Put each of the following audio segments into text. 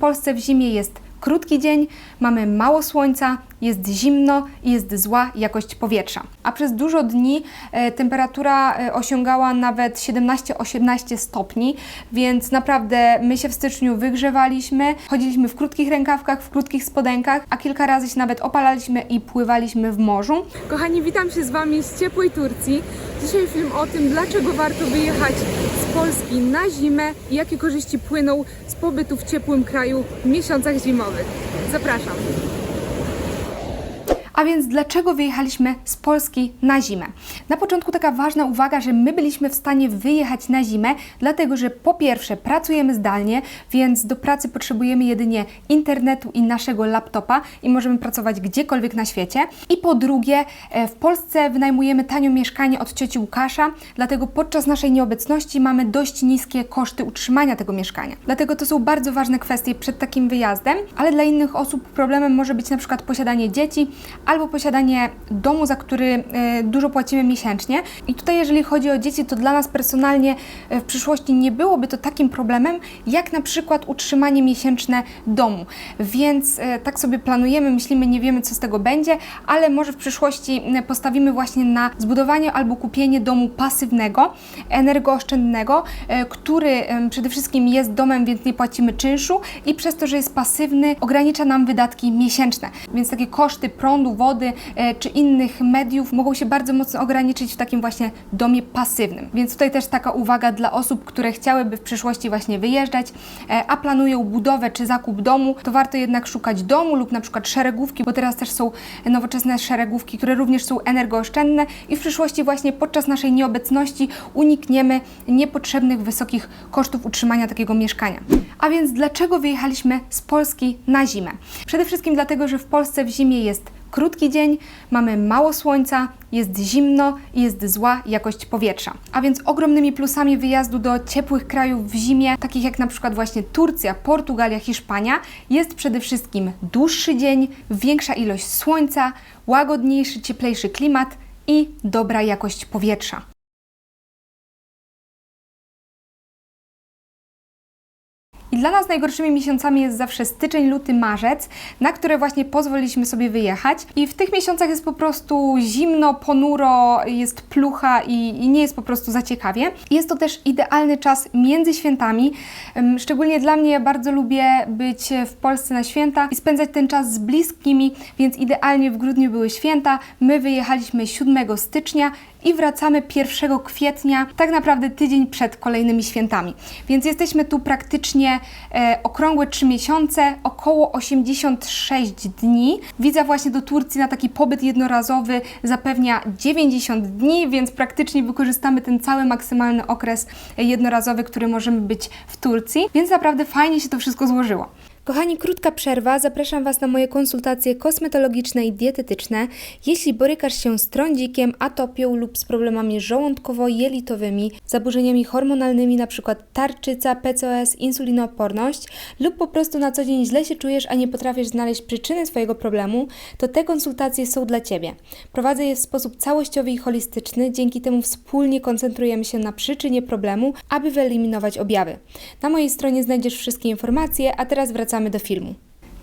Polsce w zimie jest krótki dzień, mamy mało słońca, jest zimno i jest zła jakość powietrza. A przez dużo dni e, temperatura e, osiągała nawet 17-18 stopni, więc naprawdę my się w styczniu wygrzewaliśmy, chodziliśmy w krótkich rękawkach, w krótkich spodenkach, a kilka razy się nawet opalaliśmy i pływaliśmy w morzu. Kochani, witam się z Wami z ciepłej Turcji. Dzisiaj film o tym, dlaczego warto wyjechać z Polski na zimę i jakie korzyści płyną z pobytu w ciepłym kraju w miesiącach zimowych. Zapraszam. A więc dlaczego wyjechaliśmy z Polski na zimę? Na początku taka ważna uwaga, że my byliśmy w stanie wyjechać na zimę, dlatego że po pierwsze pracujemy zdalnie, więc do pracy potrzebujemy jedynie internetu i naszego laptopa i możemy pracować gdziekolwiek na świecie. I po drugie, e, w Polsce wynajmujemy tanio mieszkanie od cioci Łukasza, dlatego podczas naszej nieobecności mamy dość niskie koszty utrzymania tego mieszkania. Dlatego to są bardzo ważne kwestie przed takim wyjazdem, ale dla innych osób problemem może być na przykład posiadanie dzieci albo posiadanie domu, za który e, dużo płacimy miesięcznie. I tutaj, jeżeli chodzi o dzieci, to dla nas personalnie e, w przyszłości nie byłoby to takim problemem, jak na przykład utrzymanie miesięczne domu. Więc e, tak sobie planujemy, myślimy, nie wiemy, co z tego będzie, ale może w przyszłości postawimy właśnie na zbudowanie albo kupienie domu pasywnego, energooszczędnego, który przede wszystkim jest domem, więc nie płacimy czynszu i przez to, że jest pasywny, ogranicza nam wydatki miesięczne. Więc takie koszty prądu, wody e, czy innych mediów mogą się bardzo mocno ograniczyć w takim właśnie domie pasywnym. Więc tutaj też taka uwaga dla osób, które chciałyby w przyszłości właśnie wyjeżdżać, e, a planują budowę czy zakup domu, to warto jednak szukać domu lub na przykład szeregówki, bo teraz też są nowoczesne szeregówki, które również są energooszczędne i w przyszłości właśnie podczas naszej nieobecności unikniemy niepotrzebnych wysokich kosztów utrzymania takiego mieszkania. A więc dlaczego wyjechaliśmy z Polski na zimę? Przede wszystkim dlatego, że w Polsce w zimie jest krótki dzień, mamy mało słońca, jest zimno i jest zła jakość powietrza. A więc ogromnymi plusami wyjazdu do ciepłych krajów w zimie, takich jak na przykład właśnie Turcja, Portugalia, Hiszpania, jest przede wszystkim dłuższy dzień, większa ilość słońca, łagodniejszy, cieplejszy klimat i dobra jakość powietrza. Dla nas najgorszymi miesiącami jest zawsze styczeń, luty, marzec, na które właśnie pozwoliliśmy sobie wyjechać. I w tych miesiącach jest po prostu zimno, ponuro, jest plucha i, i nie jest po prostu za ciekawie. Jest to też idealny czas między świętami. Szczególnie dla mnie bardzo lubię być w Polsce na święta i spędzać ten czas z bliskimi, więc idealnie w grudniu były święta. My wyjechaliśmy 7 stycznia i wracamy 1 kwietnia, tak naprawdę tydzień przed kolejnymi świętami. Więc jesteśmy tu praktycznie okrągłe 3 miesiące, około 86 dni. Wiza właśnie do Turcji na taki pobyt jednorazowy zapewnia 90 dni, więc praktycznie wykorzystamy ten cały maksymalny okres e, jednorazowy, który możemy być w Turcji. Więc naprawdę fajnie się to wszystko złożyło. Kochani, krótka przerwa. Zapraszam Was na moje konsultacje kosmetologiczne i dietetyczne. Jeśli borykasz się z trądzikiem, atopią lub z problemami żołądkowo-jelitowymi, zaburzeniami hormonalnymi, np. tarczyca, PCOS, insulinooporność lub po prostu na co dzień źle się czujesz, a nie potrafisz znaleźć przyczyny swojego problemu, to te konsultacje są dla Ciebie. Prowadzę je w sposób całościowy i holistyczny, dzięki temu wspólnie koncentrujemy się na przyczynie problemu, aby wyeliminować objawy. Na mojej stronie znajdziesz wszystkie informacje, a teraz wracamy do filmu.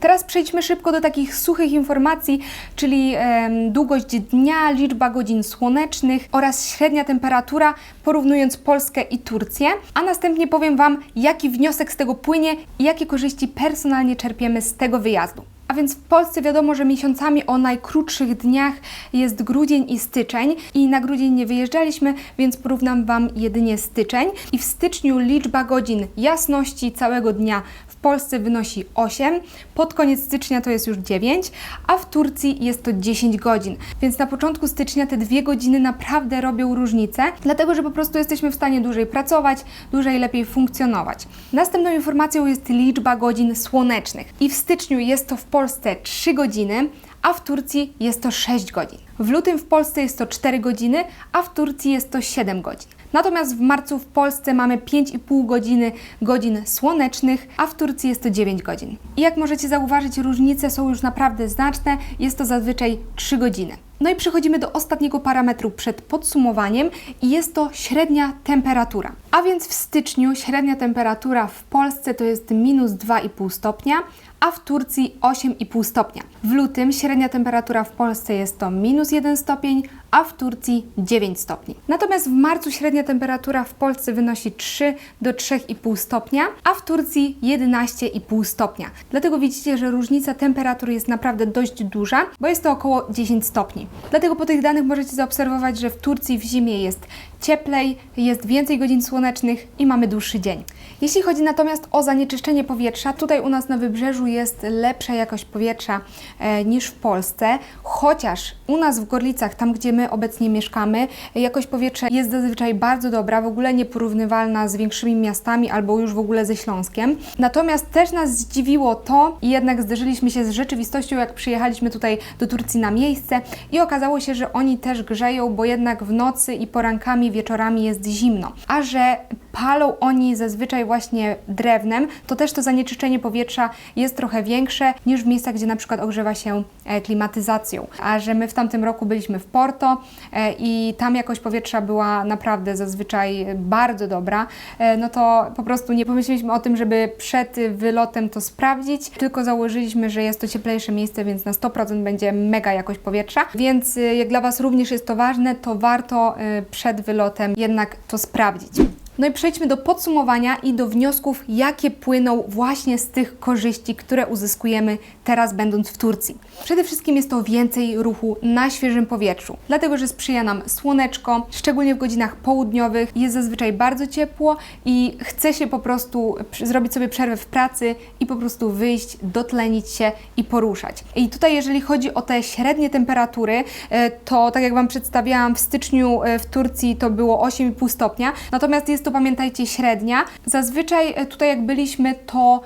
Teraz przejdźmy szybko do takich suchych informacji, czyli em, długość dnia, liczba godzin słonecznych oraz średnia temperatura, porównując Polskę i Turcję. A następnie powiem Wam, jaki wniosek z tego płynie i jakie korzyści personalnie czerpiemy z tego wyjazdu. A więc w Polsce wiadomo, że miesiącami o najkrótszych dniach jest grudzień i styczeń i na grudzień nie wyjeżdżaliśmy, więc porównam Wam jedynie styczeń. I w styczniu liczba godzin jasności całego dnia Polsce wynosi 8, pod koniec stycznia to jest już 9, a w Turcji jest to 10 godzin. Więc na początku stycznia te dwie godziny naprawdę robią różnicę, dlatego że po prostu jesteśmy w stanie dłużej pracować, dłużej lepiej funkcjonować. Następną informacją jest liczba godzin słonecznych. I w styczniu jest to w Polsce 3 godziny, a w Turcji jest to 6 godzin. W lutym w Polsce jest to 4 godziny, a w Turcji jest to 7 godzin. Natomiast w marcu w Polsce mamy 5,5 godziny godzin słonecznych, a w Turcji jest to 9 godzin. I jak możecie zauważyć, różnice są już naprawdę znaczne, jest to zazwyczaj 3 godziny. No i przechodzimy do ostatniego parametru przed podsumowaniem i jest to średnia temperatura. A więc w styczniu średnia temperatura w Polsce to jest minus 2,5 stopnia, a w Turcji 8,5 stopnia. W lutym średnia temperatura w Polsce jest to minus 1 stopień, a w Turcji 9 stopni. Natomiast w marcu średnia temperatura w Polsce wynosi 3 do 3,5 stopnia, a w Turcji 11,5 stopnia. Dlatego widzicie, że różnica temperatur jest naprawdę dość duża, bo jest to około 10 stopni. Dlatego po tych danych możecie zaobserwować, że w Turcji w zimie jest cieplej, jest więcej godzin słonecznych i mamy dłuższy dzień. Jeśli chodzi natomiast o zanieczyszczenie powietrza, tutaj u nas na wybrzeżu jest lepsza jakość powietrza e, niż w Polsce, chociaż u nas w Gorlicach, tam gdzie my obecnie mieszkamy, jakość powietrza jest zazwyczaj bardzo dobra, w ogóle nieporównywalna z większymi miastami albo już w ogóle ze Śląskiem. Natomiast też nas zdziwiło to i jednak zderzyliśmy się z rzeczywistością, jak przyjechaliśmy tutaj do Turcji na miejsce i okazało się, że oni też grzeją, bo jednak w nocy i porankami, wieczorami jest zimno. A że palą oni zazwyczaj właśnie drewnem, to też to zanieczyszczenie powietrza jest trochę większe niż w miejscach, gdzie na przykład ogrzewa się e, klimatyzacją. A że my w tamtym roku byliśmy w Porto e, i tam jakość powietrza była naprawdę zazwyczaj bardzo dobra, e, no to po prostu nie pomyśleliśmy o tym, żeby przed wylotem to sprawdzić, tylko założyliśmy, że jest to cieplejsze miejsce, więc na 100% będzie mega jakość powietrza. Więc jak dla Was również jest to ważne, to warto przed wylotem jednak to sprawdzić. No i przejdźmy do podsumowania i do wniosków, jakie płyną właśnie z tych korzyści, które uzyskujemy teraz będąc w Turcji. Przede wszystkim jest to więcej ruchu na świeżym powietrzu, dlatego że sprzyja nam słoneczko, szczególnie w godzinach południowych, jest zazwyczaj bardzo ciepło i chce się po prostu zrobić sobie przerwę w pracy i po prostu wyjść, dotlenić się i poruszać. I tutaj jeżeli chodzi o te średnie temperatury, e, to tak jak Wam przedstawiałam w styczniu e, w Turcji to było 8,5 stopnia, natomiast jest to pamiętajcie średnia. Zazwyczaj e, tutaj jak byliśmy to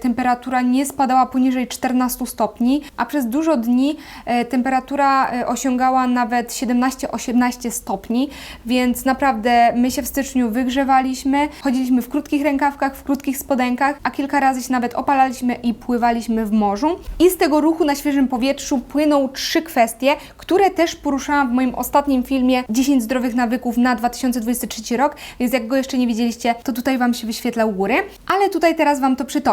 temperatura nie spadała poniżej 14 stopni, a przez dużo dni e, temperatura e, osiągała nawet 17-18 stopni, więc naprawdę my się w styczniu wygrzewaliśmy, chodziliśmy w krótkich rękawkach, w krótkich spodenkach, a kilka razy się nawet opalaliśmy i pływaliśmy w morzu. I z tego ruchu na świeżym powietrzu płyną trzy kwestie, które też poruszałam w moim ostatnim filmie 10 zdrowych nawyków na 2023 rok, więc jak go jeszcze nie widzieliście, to tutaj Wam się wyświetla u góry, ale tutaj teraz Wam to przytoczę.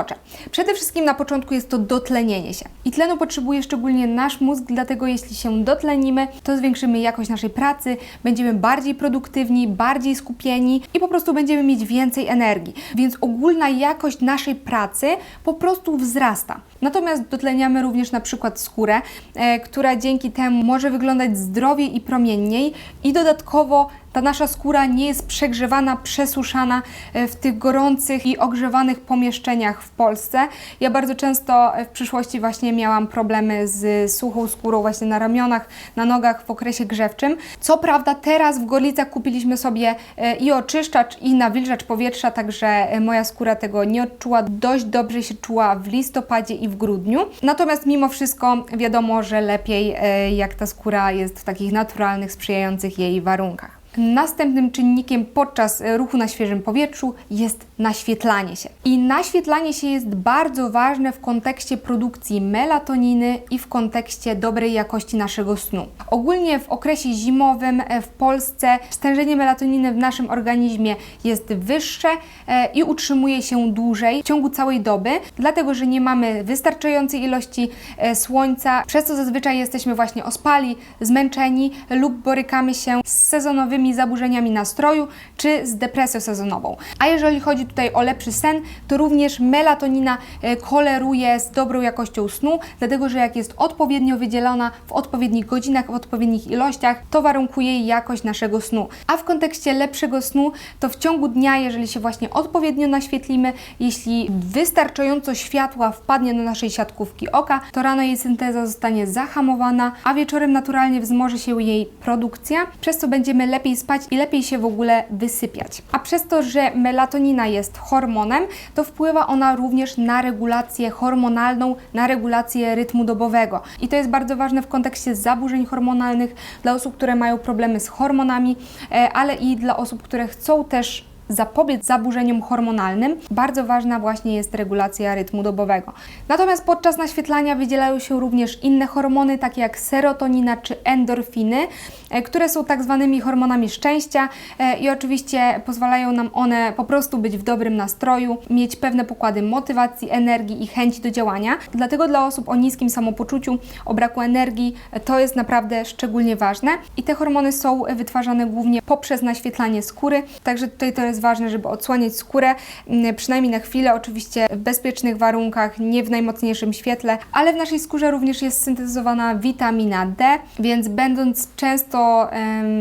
Przede wszystkim na początku jest to dotlenienie się. I tlenu potrzebuje szczególnie nasz mózg, dlatego jeśli się dotlenimy, to zwiększymy jakość naszej pracy, będziemy bardziej produktywni, bardziej skupieni i po prostu będziemy mieć więcej energii. Więc ogólna jakość naszej pracy po prostu wzrasta. Natomiast dotleniamy również na przykład skórę, e, która dzięki temu może wyglądać zdrowiej i promienniej i dodatkowo ta nasza skóra nie jest przegrzewana, przesuszana e, w tych gorących i ogrzewanych pomieszczeniach w Polsce. Ja bardzo często e, w przyszłości właśnie miałam problemy z suchą skórą właśnie na ramionach, na nogach w okresie grzewczym. Co prawda teraz w Gorlicach kupiliśmy sobie i oczyszczacz i nawilżacz powietrza, także moja skóra tego nie odczuła. Dość dobrze się czuła w listopadzie i w grudniu. Natomiast mimo wszystko wiadomo, że lepiej e, jak ta skóra jest w takich naturalnych, sprzyjających jej warunkach. Następnym czynnikiem podczas e, ruchu na świeżym powietrzu jest naświetlanie się. I naświetlanie się jest bardzo ważne w kontekście produkcji melatoniny i w kontekście dobrej jakości naszego snu. Ogólnie w okresie zimowym e, w Polsce stężenie melatoniny w naszym organizmie jest wyższe e, i utrzymuje się dłużej w ciągu całej doby, dlatego że nie mamy wystarczającej ilości słońca, przez co zazwyczaj jesteśmy właśnie ospali, zmęczeni lub borykamy się z sezonowymi zaburzeniami nastroju czy z depresją sezonową. A jeżeli chodzi tutaj o lepszy sen, to również melatonina e, koleruje z dobrą jakością snu, dlatego że jak jest odpowiednio wydzielona w odpowiednich godzinach, w odpowiednich ilościach, to warunkuje jakość naszego snu. A w kontekście lepszego snu, to w ciągu dnia, jeżeli się właśnie odpowiednio naświetlimy, jeśli wystarczająco światła wpadnie do naszej siatkówki oka, to rano jej synteza zostanie zahamowana, a wieczorem naturalnie wzmoży się jej produkcja, przez co będziemy lepiej spać i lepiej się w ogóle wysypiać. A przez to, że melatonina jest hormonem, to wpływa ona również na regulację hormonalną, na regulację rytmu dobowego. I to jest bardzo ważne w kontekście zaburzeń hormonalnych dla osób, które mają problemy z hormonami, e, ale i dla osób, które chcą też zapobiec zaburzeniom hormonalnym, bardzo ważna właśnie jest regulacja rytmu dobowego. Natomiast podczas naświetlania wydzielają się również inne hormony, takie jak serotonina czy endorfiny, e, które są tak zwanymi hormonami szczęścia e, i oczywiście pozwalają nam one po prostu być w dobrym nastroju, mieć pewne pokłady motywacji, energii i chęci do działania. Dlatego dla osób o niskim samopoczuciu, o braku energii, e, to jest naprawdę szczególnie ważne. I te hormony są wytwarzane głównie poprzez naświetlanie skóry, także tutaj to jest ważne, żeby odsłaniać skórę, m, przynajmniej na chwilę, oczywiście w bezpiecznych warunkach, nie w najmocniejszym świetle, ale w naszej skórze również jest syntezowana witamina D, więc będąc często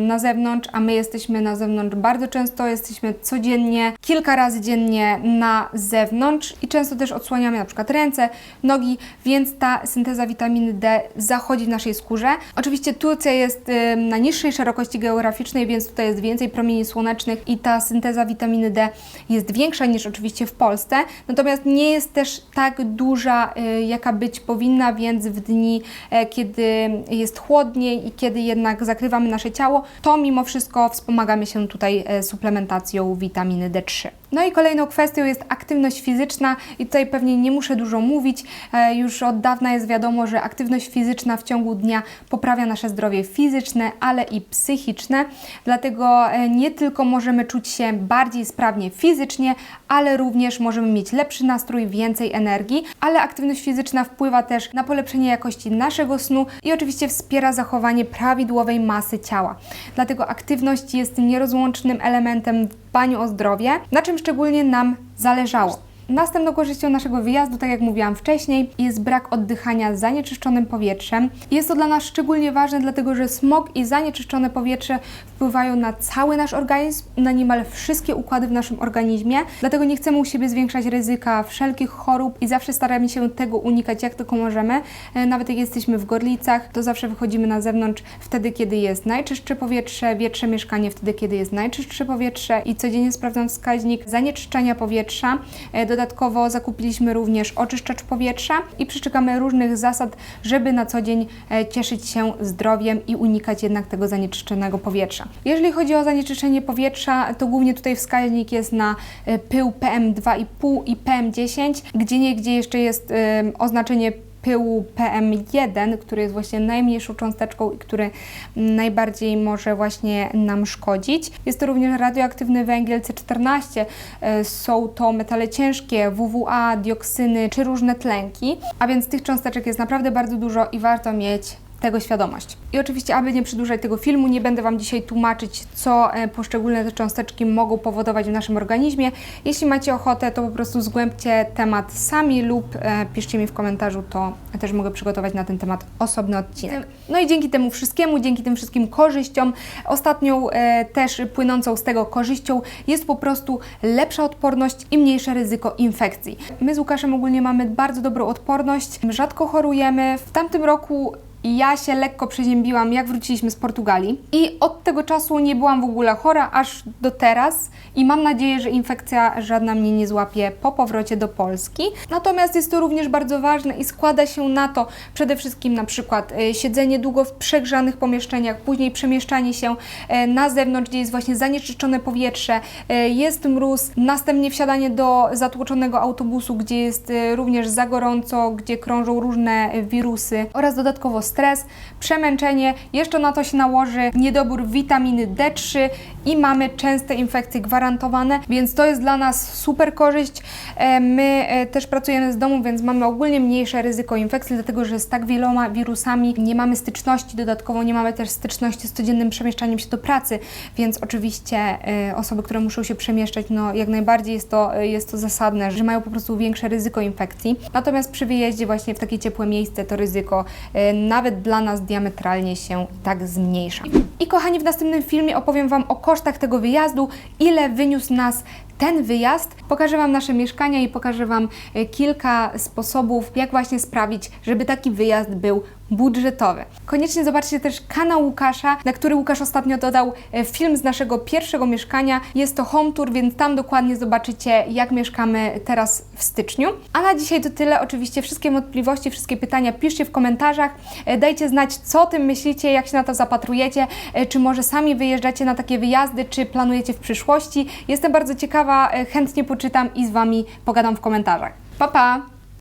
na zewnątrz, a my jesteśmy na zewnątrz bardzo często, jesteśmy codziennie, kilka razy dziennie na zewnątrz i często też odsłaniamy na przykład ręce, nogi, więc ta synteza witaminy D zachodzi w naszej skórze. Oczywiście Turcja jest na niższej szerokości geograficznej, więc tutaj jest więcej promieni słonecznych i ta synteza witaminy D jest większa niż oczywiście w Polsce, natomiast nie jest też tak duża, y, jaka być powinna, więc w dni, e, kiedy jest chłodniej i kiedy jednak zakrywamy nasze ciało, to mimo wszystko wspomagamy się tutaj e, suplementacją witaminy D3. No i kolejną kwestią jest aktywność fizyczna i tutaj pewnie nie muszę dużo mówić, e, już od dawna jest wiadomo, że aktywność fizyczna w ciągu dnia poprawia nasze zdrowie fizyczne, ale i psychiczne, dlatego e, nie tylko możemy czuć się bardziej sprawnie fizycznie, ale również możemy mieć lepszy nastrój, więcej energii, ale aktywność fizyczna wpływa też na polepszenie jakości naszego snu i oczywiście wspiera zachowanie prawidłowej masy ciała. Dlatego aktywność jest nierozłącznym elementem w dbaniu o zdrowie, na czym szczególnie nam zależało. Następną korzyścią naszego wyjazdu, tak jak mówiłam wcześniej, jest brak oddychania zanieczyszczonym powietrzem. Jest to dla nas szczególnie ważne, dlatego że smog i zanieczyszczone powietrze wpływają na cały nasz organizm, na niemal wszystkie układy w naszym organizmie. Dlatego nie chcemy u siebie zwiększać ryzyka wszelkich chorób i zawsze staramy się tego unikać jak tylko możemy. E, Nawet jak jesteśmy w Gorlicach, to zawsze wychodzimy na zewnątrz wtedy, kiedy jest najczystsze powietrze, wietrze mieszkanie wtedy, kiedy jest najczystsze powietrze i codziennie sprawdzam wskaźnik zanieczyszczenia powietrza. E, Dodatkowo zakupiliśmy również oczyszczacz powietrza i przestrzegamy różnych zasad, żeby na co dzień e, cieszyć się zdrowiem i unikać jednak tego zanieczyszczonego powietrza. Jeżeli chodzi o zanieczyszczenie powietrza, to głównie tutaj wskaźnik jest na e, pył PM2,5 i PM10, gdzie niegdzie jeszcze jest e, oznaczenie pyłu PM1, który jest właśnie najmniejszą cząsteczką i który najbardziej może właśnie nam szkodzić. Jest to również radioaktywny węgiel C14, e, są to metale ciężkie, WWA, dioksyny czy różne tlenki, a więc tych cząsteczek jest naprawdę bardzo dużo i warto mieć tego świadomość. I oczywiście, aby nie przedłużać tego filmu, nie będę Wam dzisiaj tłumaczyć, co e, poszczególne te cząsteczki mogą powodować w naszym organizmie. Jeśli macie ochotę, to po prostu zgłębcie temat sami lub e, piszcie mi w komentarzu, to też mogę przygotować na ten temat osobny odcinek. No i dzięki temu wszystkiemu, dzięki tym wszystkim korzyściom, ostatnią e, też płynącą z tego korzyścią jest po prostu lepsza odporność i mniejsze ryzyko infekcji. My z Łukaszem ogólnie mamy bardzo dobrą odporność, rzadko chorujemy. W tamtym roku ja się lekko przeziębiłam, jak wróciliśmy z Portugalii i od tego czasu nie byłam w ogóle chora, aż do teraz i mam nadzieję, że infekcja żadna mnie nie złapie po powrocie do Polski. Natomiast jest to również bardzo ważne i składa się na to przede wszystkim na przykład e, siedzenie długo w przegrzanych pomieszczeniach, później przemieszczanie się e, na zewnątrz, gdzie jest właśnie zanieczyszczone powietrze, e, jest mróz, następnie wsiadanie do zatłoczonego autobusu, gdzie jest również za gorąco, gdzie krążą różne wirusy oraz dodatkowo stres, przemęczenie, jeszcze na to się nałoży niedobór witaminy D3 i mamy częste infekcje gwarantowane, więc to jest dla nas super korzyść. E, My e, też pracujemy z domu, więc mamy ogólnie mniejsze ryzyko infekcji, dlatego że z tak wieloma wirusami nie mamy styczności, dodatkowo nie mamy też styczności z codziennym przemieszczaniem się do pracy, więc oczywiście e, osoby, które muszą się przemieszczać, no jak najbardziej jest to, jest to zasadne, że mają po prostu większe ryzyko infekcji. Natomiast przy wyjeździe właśnie w takie ciepłe miejsce to ryzyko e, nawet dla nas diametralnie się tak zmniejsza. I kochani, w następnym filmie opowiem Wam o kosztach tego wyjazdu, ile wyniósł nas ten wyjazd. Pokażę Wam nasze mieszkania i pokażę Wam e, kilka sposobów, jak właśnie sprawić, żeby taki wyjazd był budżetowy. Koniecznie zobaczcie też kanał Łukasza, na który Łukasz ostatnio dodał e, film z naszego pierwszego mieszkania. Jest to home tour, więc tam dokładnie zobaczycie, jak mieszkamy teraz w styczniu. A na dzisiaj to tyle. Oczywiście wszystkie wątpliwości, wszystkie pytania piszcie w komentarzach. E, Dajcie znać, co o tym myślicie, jak się na to zapatrujecie, e, czy może sami wyjeżdżacie na takie wyjazdy, czy planujecie w przyszłości. Jestem bardzo ciekawa, chętnie poczytam i z Wami pogadam w komentarzach. Pa, pa!